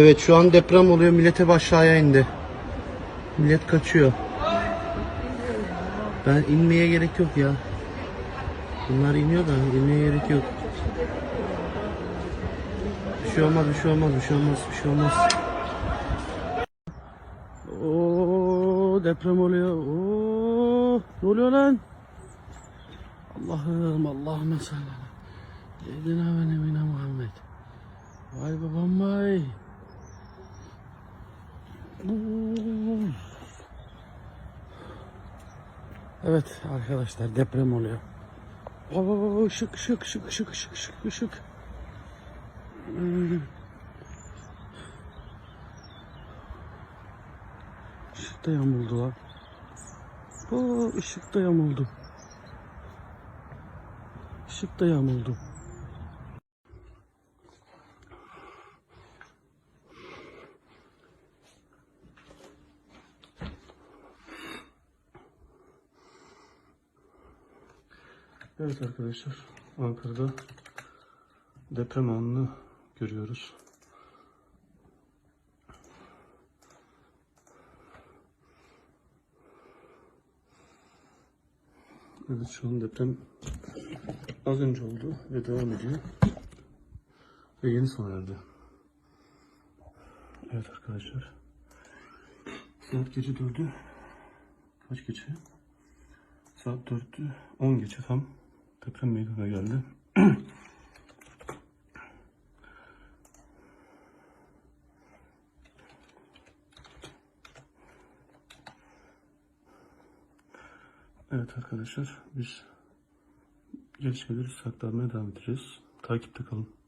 Evet şu an deprem oluyor. Millet hep aşağıya indi. Millet kaçıyor. Ben inmeye gerek yok ya. Bunlar iniyor da inmeye gerek yok. Bir şey olmaz, bir şey olmaz, bir şey olmaz, bir şey olmaz. Oo deprem oluyor. Oo ne oluyor lan? Allah'ım Allah'ım ala. Seyyidina ve Evet arkadaşlar deprem oluyor. Oo, ışık ışık ışık ışık ışık ışık ışık. Hmm. Işık da yamuldu lan. Oo, ışık da yamuldu. Işık da yamuldu. Evet arkadaşlar Ankara'da deprem anını görüyoruz. Evet şu an deprem az önce oldu ve devam ediyor. Ve yeni sona erdi. Evet arkadaşlar. Saat gece dördü. Kaç geçe? Saat dörttü. 10 geçe tam deprem meydana geldi. Evet arkadaşlar biz gelişmeleri saklamaya devam edeceğiz. Takipte kalın.